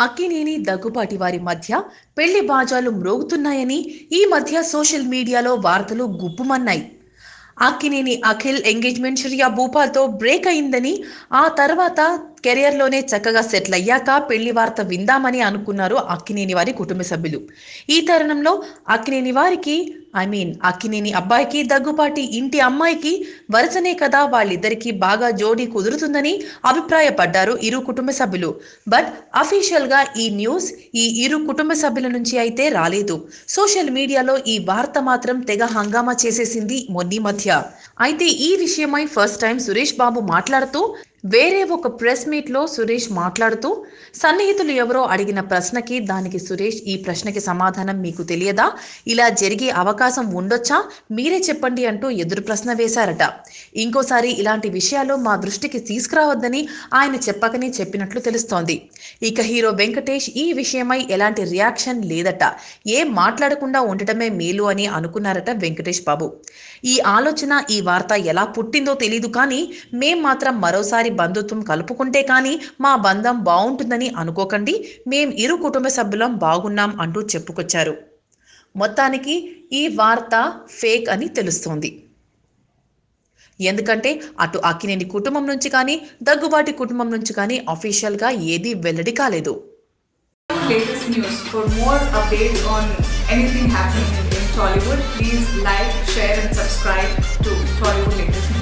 అక్కినేని దగ్గుపాటి వారి మధ్య పెళ్ళి బాజాలు మ్రోగుతున్నాయని ఈ మధ్య సోషల్ మీడియాలో వార్తలు గుప్పుమన్నాయి అక్కినేని అఖిల్ ఎంగేజ్మెంట్ శ్రియా భూపాల్తో బ్రేక్ అయిందని ఆ తర్వాత కెరియర్లోనే చక్కగా సెటిల్ అయ్యాక పెళ్ళి వార్త విందామని అనుకున్నారు అక్కినేని వారి కుటుంబ సభ్యులు. ఈ తరుణంలో అక్కినేని వారికి ఐ మీన్ అక్కినేని అబ్బాయికి దగ్గుపాటి ఇంటి అమ్మాయికి వరుసనే కదా వాళ్ళిద్దరికీ బాగా జోడీ కుదురుతుందని అభిప్రాయపడ్డారు ఇరు కుటుంబ సభ్యులు. బట్ అఫీషియల్గా ఈ న్యూస్ ఈ ఇరు కుటుంబ సభ్యుల నుంచి అయితే రాలేదు. సోషల్ మీడియాలో ఈ వార్త మాత్రం తెగ హంగామా చేసేసింది మొన్ని మధ్య. అయితే ఈ విషయమై ఫస్ట్ టైం సురేష్ బాబు మాట్లాడుతూ వేరే ఒక ప్రెస్ మీట్లో సురేష్ మాట్లాడుతూ సన్నిహితులు ఎవరో అడిగిన ప్రశ్నకి దానికి సురేష్ ఈ ప్రశ్నకి సమాధానం మీకు తెలియదా? ఇలా జరిగే అవకాశం ఉండొచ్చా? మీరే చెప్పండి అంటూ ఎదురు ప్రశ్న వేశారట. ఇంకోసారి ఇలాంటి విషయాలు మా దృష్టికి తీసుకురావద్దని ఆయన చెప్పకనే చెప్పినట్లు తెలుస్తోంది. ఇక హీరో వెంకటేష్ ఈ విషయమై ఎలాంటి రియాక్షన్ లేదట. ఏం మాట్లాడకుండా ఉండటమే మేలు అని అనుకున్నారట వెంకటేష్ బాబు. ఈ ఆలోచన ఈ వార్త ఎలా పుట్టిందో తెలియదు కానీ మేం మాత్రం మరోసారి వారి బంధుత్వం కలుపుకుంటే కానీ మా బంధం బాగుంటుందని అనుకోకండి మేం ఇరు కుటుంబ సభ్యులం బాగున్నాం అంటూ చెప్పుకొచ్చారు మొత్తానికి ఈ వార్త ఫేక్ అని తెలుస్తోంది ఎందుకంటే అటు అక్కినేని కుటుంబం నుంచి కానీ దగ్గుబాటి కుటుంబం నుంచి కానీ అఫీషియల్గా ఏదీ వెల్లడి కాలేదు latest news. For more updates on anything happening in Tollywood, please like, share, and subscribe to Tollywood Latest News.